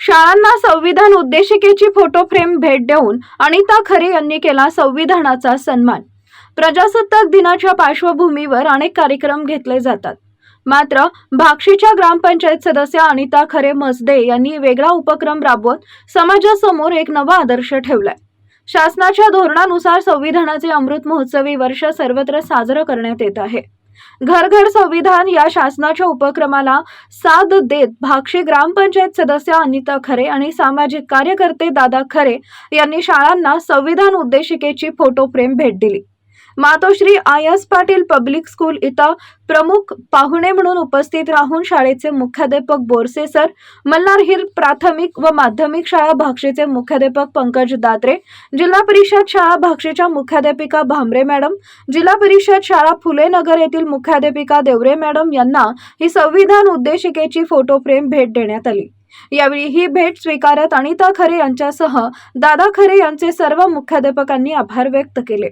शाळांना संविधान उद्देशिकेची photo frame भेट देऊन अनिता खरे यांनी केला संविधानाचा सन्मान. प्रजासत्ताक दिनाच्या पार्श्वभूमीवर अनेक कार्यक्रम घेतले जातात. मात्र भाक्षीच्या ग्रामपंचायत सदस्य अनिता खरे मसदे यांनी वेगळा उपक्रम राबवत समाजासमोर एक नवा आदर्श ठेवलाय. शासनाच्या धोरणानुसार संविधानाचे अमृत महोत्सवी वर्ष सर्वत्र साजरं करण्यात येत आहे. घर घर संविधान या शासनाच्या उपक्रमाला साथ देत भाक्षी ग्रामपंचायत सदस्य अनिता खरे आणि सामाजिक कार्यकर्ते दादा खरे यांनी शाळांना संविधान उद्देशिकेची फोटो फ्रेम भेट दिली. मातोश्री आयास पाटील पब्लिक स्कूल इथं प्रमुख पाहुणे म्हणून उपस्थित राहून शाळेचे मुख्याध्यापक बोरसे सर मल्हार हिल प्राथमिक व माध्यमिक शाळा भाक्षेचे मुख्याध्यापक पंकज दात्रे जिल्हा परिषद शाळा भाक्षेच्या मुख्याध्यापिका भामरे मॅडम जिल्हा परिषद शाळा फुले नगर येथील मुख्याध्यापिका देवरे मॅडम यांना ही संविधान उद्देशिकेची फोटो फ्रेम भेट देण्यात आली. यावेळी ही भेट स्वीकारत अनिता खरे यांच्यासह दादा खरे यांचे सर्व मुख्याध्यापकांनी आभार व्यक्त केले.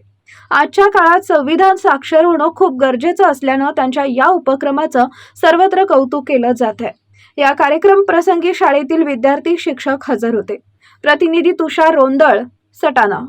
आजच्या काळात संविधान साक्षर होणं खूप गरजेचं असल्यानं त्यांच्या या उपक्रमाचं सर्वत्र कौतुक केलं जात आहे. या कार्यक्रम प्रसंगी शाळेतील विद्यार्थी शिक्षक हजर होते. प्रतिनिधी तुषार रोंदळ सटाणा.